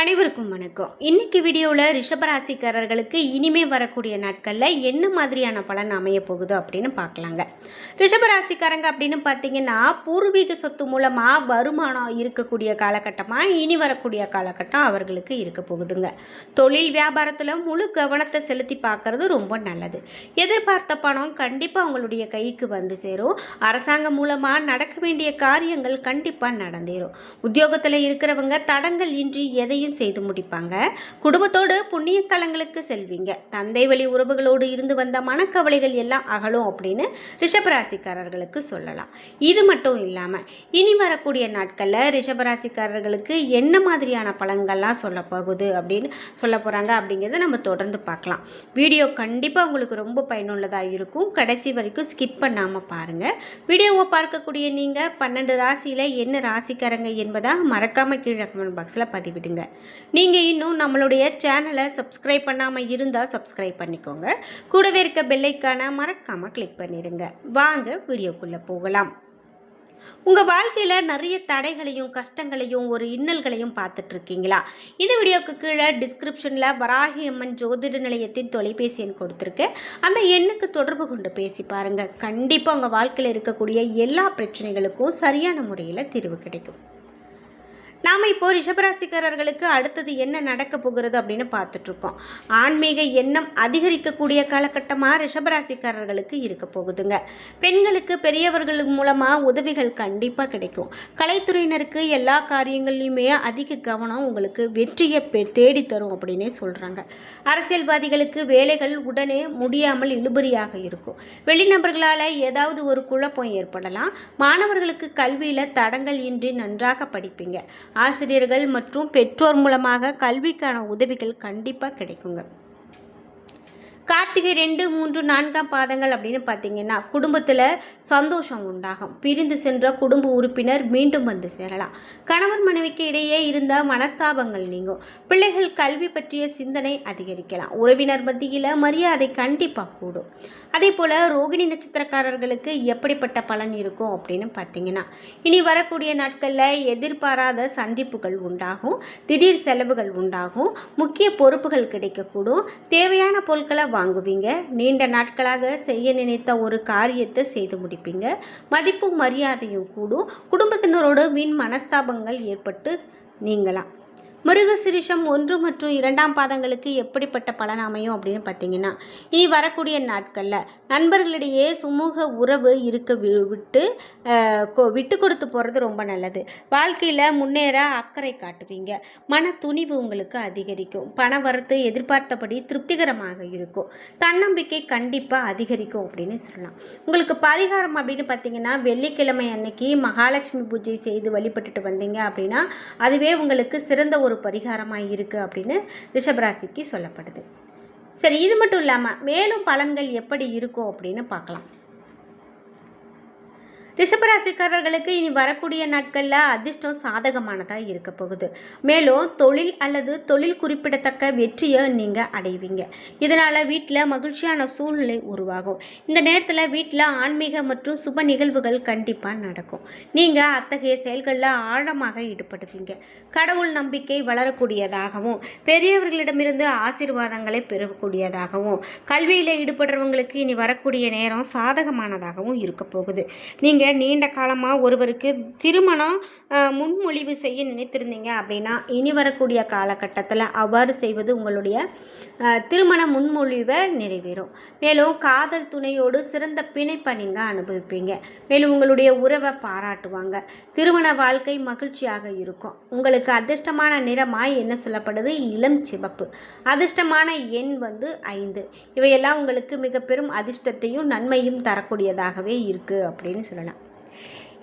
அனைவருக்கும் வணக்கம். இன்னைக்கு வீடியோவில் ரிஷபராசிக்காரர்களுக்கு இனிமே வரக்கூடிய நாட்களில் என்ன மாதிரியான பலன் அமைய போகுது அப்படின்னு பார்க்கலாங்க. ரிஷபராசிக்காரங்க அப்படின்னு பார்த்தீங்கன்னா பூர்வீக சொத்து மூலமாக வருமானம் இருக்கக்கூடிய காலகட்டமாக இனி வரக்கூடிய காலகட்டம் அவர்களுக்கு இருக்க போகுதுங்க. தொழில் வியாபாரத்தில் முழு கவனத்தை செலுத்தி பார்க்கறது ரொம்ப நல்லது. எதிர்பார்த்த பணம் கண்டிப்பாக அவங்களுடைய கைக்கு வந்து சேரும். அரசாங்கம் மூலமாக நடக்க வேண்டிய காரியங்கள் கண்டிப்பாக நடந்தேறும். உத்தியோகத்தில் இருக்கிறவங்க தடங்கள் இன்றி எதையும் செய்து முடிப்பாங்க. குடும்பத்தோடு புண்ணிய தலங்களுக்கு செல்வீங்க. தந்தை வழி உறவுகளோடு இருந்து வந்த மனக்கவலைகள் எல்லாம் அகலும் அப்படின்னு ரிஷபராசிக்காரர்களுக்கு சொல்லலாம். இது மட்டும் இல்லாமல் இனி வரக்கூடிய நாட்களில் ரிஷபராசிக்காரர்களுக்கு என்ன மாதிரியான பலன்கள்லாம் சொல்ல போகுது அப்படின்னு சொல்ல போகிறாங்க அப்படிங்கிறத நம்ம தொடர்ந்து பார்க்கலாம். வீடியோ கண்டிப்பாக உங்களுக்கு ரொம்ப பயனுள்ளதாக இருக்கும். கடைசி வரைக்கும் ஸ்கிப் பண்ணாமல் பாருங்கள் வீடியோவை பார்க்கக்கூடிய நீங்கள் பன்னெண்டு ராசியில் என்ன ராசிக்காரங்க என்பதை மறக்காமல் கீழே கமெண்ட் பாக்ஸில் பதிவிடுங்க. நீங்கள் இன்னும் நம்மளுடைய சேனலை சப்ஸ்கிரைப் பண்ணாமல் இருந்தால் சப்ஸ்கிரைப் பண்ணிக்கோங்க. கூடவே இருக்க பெல்லைக்கான மறக்காமல் கிளிக் பண்ணிடுங்க வாங்க வீடியோக்குள்ளே போகலாம். உங்கள் வாழ்க்கையில் நிறைய தடைகளையும் கஷ்டங்களையும் ஒரு இன்னல்களையும் பார்த்துட்ருக்கீங்களா? இந்த வீடியோக்கு கீழே டிஸ்கிரிப்ஷனில் வராகி அம்மன் ஜோதிட நிலையத்தின் தொலைபேசி எண் கொடுத்துருக்கேன் அந்த எண்ணுக்கு தொடர்பு கொண்டு பேசி பாருங்கள் கண்டிப்பாக உங்கள் வாழ்க்கையில் இருக்கக்கூடிய எல்லா பிரச்சனைகளுக்கும் சரியான முறையில் தீர்வு கிடைக்கும். நாம் இப்போ ரிஷபராசிக்காரர்களுக்கு அடுத்தது என்ன நடக்க போகிறது அப்படின்னு பார்த்துட்ருக்கோம். ஆன்மீக எண்ணம் அதிகரிக்கக்கூடிய காலகட்டமாக ரிஷபராசிக்காரர்களுக்கு இருக்க போகுதுங்க. பெண்களுக்கு பெரியவர்கள் மூலமாக உதவிகள் கண்டிப்பாக கிடைக்கும். கலைத்துறையினருக்கு எல்லா காரியங்கள்லையுமே அதிக கவனம் உங்களுக்கு வெற்றியை பெ- அப்படின்னே சொல்கிறாங்க அரசியல்வாதிகளுக்கு வேலைகள் உடனே முடியாமல் இழுபறியாக இருக்கும். வெளிநபர்களால் ஏதாவது ஒரு குழப்பம் ஏற்படலாம். மாணவர்களுக்கு கல்வியில் தடங்கள் இன்றி நன்றாக படிப்பீங்க. ஆசிரியர்கள் மற்றும் பெற்றோர் மூலமாக கல்விக்கான உதவிகள் கண்டிப்பாக கிடைக்குங்க. கார்த்திகை ரெண்டு மூன்று நான்காம் பாதங்கள் அப்படின்னு பார்த்தீங்கன்னா குடும்பத்தில் சந்தோஷம் உண்டாகும். பிரிந்து சென்ற குடும்ப உறுப்பினர் மீண்டும் வந்து சேரலாம். கணவன் மனைவிக்கு இடையே இருந்த மனஸ்தாபங்கள் நீங்கும். பிள்ளைகள் கல்வி பற்றிய சிந்தனை அதிகரிக்கலாம். உறவினர் மத்தியில் மரியாதை கண்டிப்பாக கூடும். அதே போல் ரோகிணி நட்சத்திரக்காரர்களுக்கு எப்படிப்பட்ட பலன் இருக்கும் அப்படின்னு பார்த்தீங்கன்னா இனி வரக்கூடிய நாட்களில் எதிர்பாராத சந்திப்புகள் உண்டாகும். திடீர் செலவுகள் உண்டாகும். முக்கிய பொறுப்புகள் கிடைக்கக்கூடும். தேவையான பொருட்களை வாங்குவீங்க. நீண்ட நாட்களாக செய்ய நினைத்த ஒரு காரியத்தை செய்து முடிப்பீங்க. மதிப்பும் மரியாதையும் கூடும். குடும்பத்தினரோடு வீண் மனஸ்தாபங்கள் ஏற்பட்டு நீங்களாம் மிருகசிரிஷம் ஒன்று மற்றும் இரண்டாம் பாதங்களுக்கு எப்படிப்பட்ட பலன் அமையும் அப்படின்னு பார்த்தீங்கன்னா இனி வரக்கூடிய நாட்களில் நண்பர்களிடையே சுமூக உறவு இருக்க விட்டு கொ- விட்டு கொடுத்து போகிறது ரொம்ப நல்லது. வாழ்க்கையில் முன்னேற அக்கறை காட்டுவீங்க. மன துணிவு உங்களுக்கு அதிகரிக்கும். பண வரத்து எதிர்பார்த்தபடி திருப்திகரமாக இருக்கும். தன்னம்பிக்கை கண்டிப்பாக அதிகரிக்கும் அப்படின்னு சொல்லலாம். உங்களுக்கு பரிகாரம் அப்படின்னு பார்த்தீங்கன்னா வெள்ளிக்கிழமை அன்னைக்கு மகாலட்சுமி பூஜை செய்து வழிபட்டுட்டு வந்தீங்க அப்படின்னா அதுவே உங்களுக்கு சிறந்த ஒரு பரிகாரமாக இருக்குது அப்படின்னு ரிஷபராசிக்கு சொல்லப்படுது. சரி இது மட்டும் இல்லாமல் மேலும் பலன்கள் எப்படி இருக்கும் அப்படின்னு பார்க்கலாம். ரிஷபராசிக்காரர்களுக்கு இனி வரக்கூடிய நாட்களில் அதிர்ஷ்டம் சாதகமானதாக இருக்க போகுது. மேலும் தொழில் அல்லது தொழில் குறிப்பிடத்தக்க வெற்றியை நீங்கள் அடைவீங்க. இதனால் வீட்டில் மகிழ்ச்சியான சூழ்நிலை உருவாகும். இந்த நேரத்தில் வீட்டில் ஆன்மீக மற்றும் சுப நிகழ்வுகள் கண்டிப்பாக நடக்கும். நீங்கள் அத்தகைய செயல்களில் ஆழமாக ஈடுபடுவீங்க. கடவுள் நம்பிக்கை வளரக்கூடியதாகவும் பெரியவர்களிடமிருந்து ஆசீர்வாதங்களை பெறக்கூடியதாகவும் கல்வியில் ஈடுபடுறவங்களுக்கு இனி வரக்கூடிய நேரம் சாதகமானதாகவும் இருக்க போகுது. நீங்கள் நீண்ட காலமாக ஒருவருக்கு திருமணம் முன்மொழிவு செய்ய நினைத்திருந்தீங்க அப்படின்னா இனி வரக்கூடிய காலகட்டத்தில் அவ்வாறு செய்வது உங்களுடைய திருமண முன்மொழிவை நிறைவேறும். மேலும் காதல் துணையோடு சிறந்த பிணைப்பை நீங்கள் அனுபவிப்பீங்க. மேலும் உங்களுடைய உறவை பாராட்டுவாங்க. திருமண வாழ்க்கை மகிழ்ச்சியாக இருக்கும். உங்களுக்கு அதிர்ஷ்டமான நிறமாய் என்ன சொல்லப்படுது? இளம் சிவப்பு. அதிர்ஷ்டமான எண் வந்து ஐந்து. இவையெல்லாம் உங்களுக்கு மிக பெரும் அதிர்ஷ்டத்தையும் நன்மையும் தரக்கூடியதாகவே இருக்குது அப்படின்னு சொல்லலாம்.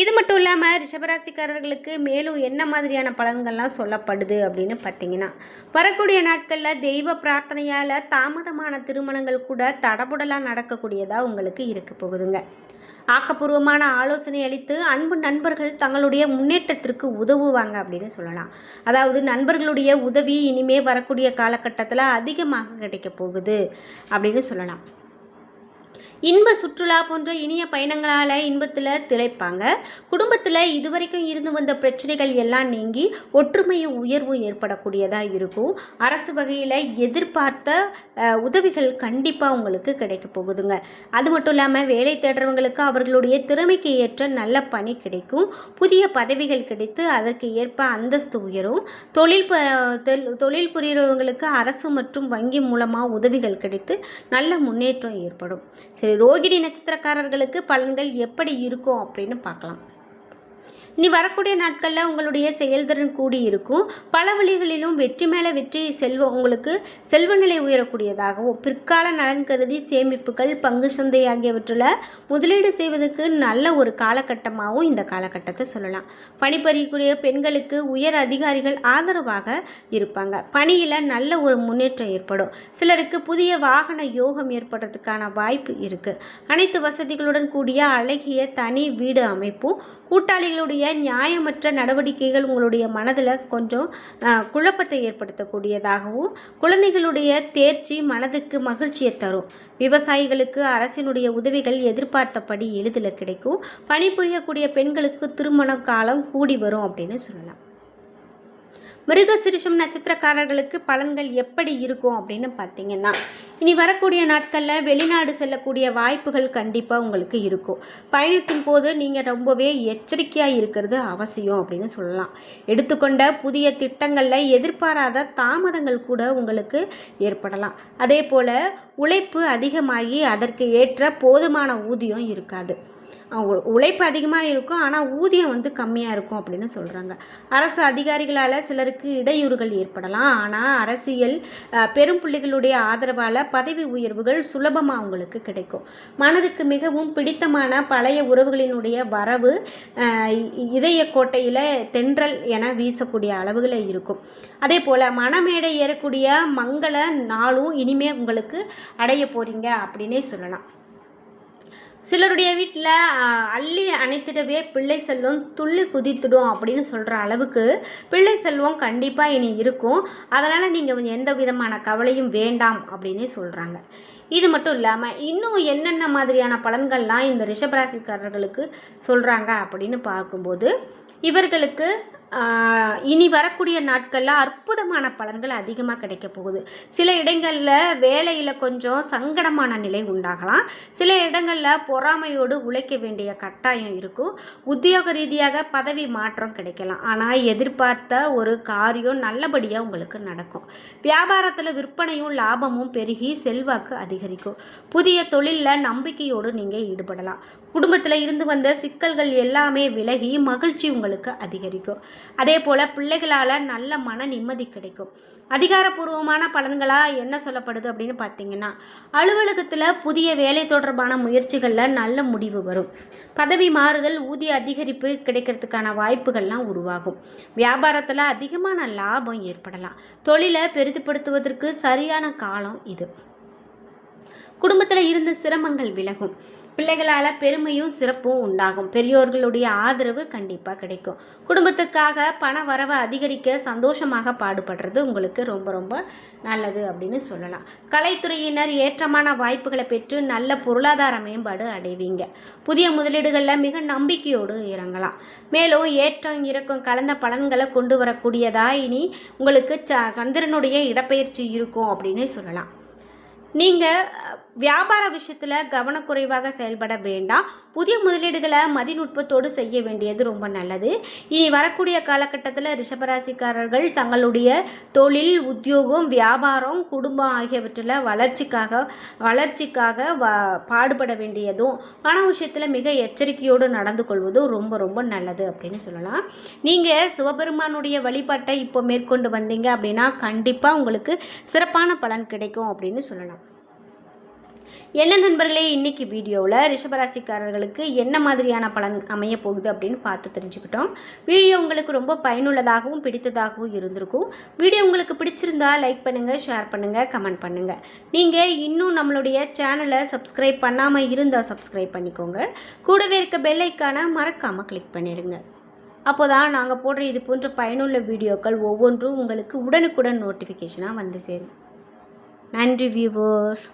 இது மட்டும் இல்லாமல் ரிஷபராசிக்காரர்களுக்கு மேலும் என்ன மாதிரியான பலன்கள்லாம் சொல்லப்படுது அப்படின்னு பார்த்தீங்கன்னா வரக்கூடிய நாட்களில் தெய்வ பிரார்த்தனையால் தாமதமான திருமணங்கள் கூட தடபுடலாக நடக்கக்கூடியதாக உங்களுக்கு இருக்க போகுதுங்க. ஆக்கப்பூர்வமான ஆலோசனை அளித்து அன்பு நண்பர்கள் தங்களுடைய முன்னேற்றத்திற்கு உதவுவாங்க அப்படின்னு சொல்லலாம். அதாவது நண்பர்களுடைய உதவி இனிமே வரக்கூடிய காலகட்டத்தில் அதிகமாக கிடைக்க போகுது அப்படின்னு சொல்லலாம். இன்ப சுற்றுலா போன்ற இனிய பயணங்களால் இன்பத்தில் திளைப்பாங்க. குடும்பத்தில் இதுவரைக்கும் இருந்து வந்த பிரச்சனைகள் எல்லாம் நீங்கி ஒற்றுமையும் உயர்வும் ஏற்படக்கூடியதாக இருக்கும். அரசு வகையில் எதிர்பார்த்த உதவிகள் கண்டிப்பாக உங்களுக்கு கிடைக்க போகுதுங்க. அது மட்டும் இல்லாமல் வேலை தேடுறவங்களுக்கு அவர்களுடைய திறமைக்கு ஏற்ற நல்ல பணி கிடைக்கும். புதிய பதவிகள் கிடைத்து அதற்கு ஏற்ப அந்தஸ்து உயரும். தொழில் தொழில் புரிகிறவங்களுக்கு அரசு மற்றும் வங்கி மூலமாக உதவிகள் கிடைத்து நல்ல முன்னேற்றம் ஏற்படும். சரி. ரோகிணி நட்சத்திரக்காரர்களுக்கு பலன்கள் எப்படி இருக்கும் அப்படின்னு பார்க்கலாம். இனி வரக்கூடிய நாட்களில் உங்களுடைய செயல்திறன் கூடி இருக்கும். பல வழிகளிலும் வெற்றி மேலே வெற்றி செல்வ உங்களுக்கு செல்வ நிலை உயரக்கூடியதாகவும் பிற்கால நலன் கருதி சேமிப்புகள் பங்கு சந்தை ஆகியவற்றில் முதலீடு செய்வதற்கு நல்ல ஒரு காலகட்டமாகவும் இந்த காலகட்டத்தை சொல்லலாம். பணிபுரியக்கூடிய பெண்களுக்கு உயர் அதிகாரிகள் ஆதரவாக இருப்பாங்க. பணியில் நல்ல ஒரு முன்னேற்றம் ஏற்படும். சிலருக்கு புதிய வாகன யோகம் ஏற்படுறதுக்கான வாய்ப்பு இருக்குது அனைத்து வசதிகளுடன் கூடிய அழகிய தனி வீடு அமைப்பும் கூட்டாளிகளுடைய நியாயமற்ற நடவடிக்கைகள் உங்களுடைய மனதில் கொஞ்சம் குழப்பத்தை ஏற்படுத்தக்கூடியதாகவும் குழந்தைகளுடைய தேர்ச்சி மனதுக்கு மகிழ்ச்சியை தரும். விவசாயிகளுக்கு அரசினுடைய உதவிகள் எதிர்பார்த்தபடி எளிதில் கிடைக்கும். பணிபுரியக்கூடிய பெண்களுக்கு திருமண காலம் கூடி வரும் அப்படின்னு சொல்லலாம். மிருகசிரிஷம் நட்சத்திரக்காரர்களுக்கு பலன்கள் எப்படி இருக்கும் அப்படின்னு பார்த்தீங்கன்னா இனி வரக்கூடிய நாட்களில் வெளிநாடு செல்லக்கூடிய வாய்ப்புகள் கண்டிப்பாக உங்களுக்கு இருக்கும். பயணத்தின் போது நீங்கள் ரொம்பவே எச்சரிக்கையாக இருக்கிறது அவசியம் அப்படின்னு சொல்லலாம். எடுத்துக்கொண்ட புதிய திட்டங்களில் எதிர்பாராத தாமதங்கள் கூட உங்களுக்கு ஏற்படலாம். அதே போல் உழைப்பு அதிகமாகி அதற்கு ஏற்ற போதுமான ஊதியம் இருக்காது. உழைப்பு அதிகமாக இருக்கும் ஆனால் ஊதியம் வந்து கம்மியாக இருக்கும் அப்படின்னு சொல்கிறாங்க அரசு அதிகாரிகளால் சிலருக்கு இடையூறுகள் ஏற்படலாம். ஆனால் அரசியல் பெரும் புள்ளிகளுடைய ஆதரவால் பதவி உயர்வுகள் சுலபமாக அவங்களுக்கு கிடைக்கும். மனதுக்கு மிகவும் பிடித்தமான பழைய உறவுகளினுடைய வரவு இதய கோட்டையில் தென்றல் என வீசக்கூடிய அளவுகளை இருக்கும். அதே போல் மனமேடை ஏறக்கூடிய மங்கள நாளும் இனிமே உங்களுக்கு அடைய போகிறீங்க அப்படின்னே சொல்லலாம். சிலருடைய வீட்டில் அள்ளி அணைத்திடவே பிள்ளை செல்வம் துள்ளி குதித்துடும் அப்படின்னு சொல்கிற அளவுக்கு பிள்ளை செல்வம் கண்டிப்பாக இனி இருக்கும். அதனால் நீங்கள் எந்த விதமான கவலையும் வேண்டாம் அப்படின்னு சொல்கிறாங்க இது மட்டும் இல்லாமல் இன்னும் என்னென்ன மாதிரியான பலன்கள்லாம் இந்த ரிஷபராசிக்காரர்களுக்கு சொல்கிறாங்க அப்படின்னு பார்க்கும்போது இவர்களுக்கு இனி வரக்கூடிய நாட்களில் அற்புதமான பலன்கள் அதிகமாக கிடைக்க போகுது. சில இடங்களில் வேலையில் கொஞ்சம் சங்கடமான நிலை உண்டாகலாம். சில இடங்களில் பொறாமையோடு உழைக்க வேண்டிய கட்டாயம் இருக்கும். உத்தியோக ரீதியாக பதவி மாற்றம் கிடைக்கலாம். ஆனால் எதிர்பார்த்த ஒரு காரியம் நல்லபடியாக உங்களுக்கு நடக்கும். வியாபாரத்தில் விற்பனையும் லாபமும் பெருகி செல்வாக்கு அதிகரிக்கும். புதிய தொழிலில் நம்பிக்கையோடு நீங்கள் ஈடுபடலாம். குடும்பத்தில் இருந்து வந்த சிக்கல்கள் எல்லாமே விலகி மகிழ்ச்சி உங்களுக்கு அதிகரிக்கும். அதே போல் பிள்ளைகளால் நல்ல மன நிம்மதி கிடைக்கும். அதிகாரப்பூர்வமான பலன்களாக என்ன சொல்லப்படுது அப்படின்னு பார்த்தீங்கன்னா அலுவலகத்தில் புதிய வேலை தொடர்பான முயற்சிகளில் நல்ல முடிவு வரும். பதவி மாறுதல் ஊதிய அதிகரிப்பு கிடைக்கிறதுக்கான வாய்ப்புகள்லாம் உருவாகும். வியாபாரத்தில் அதிகமான லாபம் ஏற்படலாம். தொழிலை பெரிதுபடுத்துவதற்கு சரியான காலம் இது. குடும்பத்தில் இருந்த சிரமங்கள் விலகும். பிள்ளைகளால் பெருமையும் சிறப்பும் உண்டாகும். பெரியோர்களுடைய ஆதரவு கண்டிப்பாக கிடைக்கும். குடும்பத்துக்காக பண வரவை அதிகரிக்க சந்தோஷமாக பாடுபடுறது உங்களுக்கு ரொம்ப ரொம்ப நல்லது அப்படின்னு சொல்லலாம். கலைத்துறையினர் ஏற்றமான வாய்ப்புகளை பெற்று நல்ல பொருளாதார மேம்பாடு அடைவீங்க. புதிய முதலீடுகளில் மிக நம்பிக்கையோடு இறங்கலாம். மேலும் ஏற்றம் இறக்கம் கலந்த பலன்களை கொண்டு வரக்கூடியதா இனி உங்களுக்கு ச சந்திரனுடைய இடப்பெயர்ச்சி இருக்கும் அப்படின்னு சொல்லலாம். நீங்கள் வியாபார விஷயத்தில் கவனக்குறைவாக செயல்பட வேண்டாம். புதிய முதலீடுகளை மதிநுட்பத்தோடு செய்ய வேண்டியது ரொம்ப நல்லது. இனி வரக்கூடிய காலகட்டத்தில் ரிஷபராசிக்காரர்கள் தங்களுடைய தொழில் உத்தியோகம் வியாபாரம் குடும்பம் ஆகியவற்றில் வளர்ச்சிக்காக வளர்ச்சிக்காக வ பாடுபட வேண்டியதும் பண விஷயத்தில் மிக எச்சரிக்கையோடு நடந்து கொள்வதும் ரொம்ப ரொம்ப நல்லது அப்படின்னு சொல்லலாம். நீங்கள் சிவபெருமானுடைய வழிபாட்டை இப்போ மேற்கொண்டு வந்தீங்க அப்படின்னா கண்டிப்பாக உங்களுக்கு சிறப்பான பலன் கிடைக்கும் அப்படின்னு சொல்லலாம். என்ன நண்பர்களே இன்றைக்கி வீடியோவில் ரிஷபராசிக்காரர்களுக்கு என்ன மாதிரியான பலன் அமைய போகுது அப்படின்னு பார்த்து தெரிஞ்சுக்கிட்டோம். வீடியோ உங்களுக்கு ரொம்ப பயனுள்ளதாகவும் பிடித்ததாகவும் இருந்திருக்கும். வீடியோ உங்களுக்கு பிடிச்சிருந்தா லைக் பண்ணுங்கள் ஷேர் பண்ணுங்கள் கமெண்ட் பண்ணுங்கள் நீங்கள் இன்னும் நம்மளுடைய சேனலை சப்ஸ்கிரைப் பண்ணாமல் இருந்தால் சப்ஸ்கிரைப் பண்ணிக்கோங்க. கூடவே இருக்க பெல்லைக்கான மறக்காமல் கிளிக் பண்ணிடுங்க அப்போ தான் நாங்கள் போடுற இது போன்ற பயனுள்ள வீடியோக்கள் ஒவ்வொன்றும் உங்களுக்கு உடனுக்குடன் நோட்டிஃபிகேஷனாக வந்து சேரும். நன்றி வியூவர்ஸ்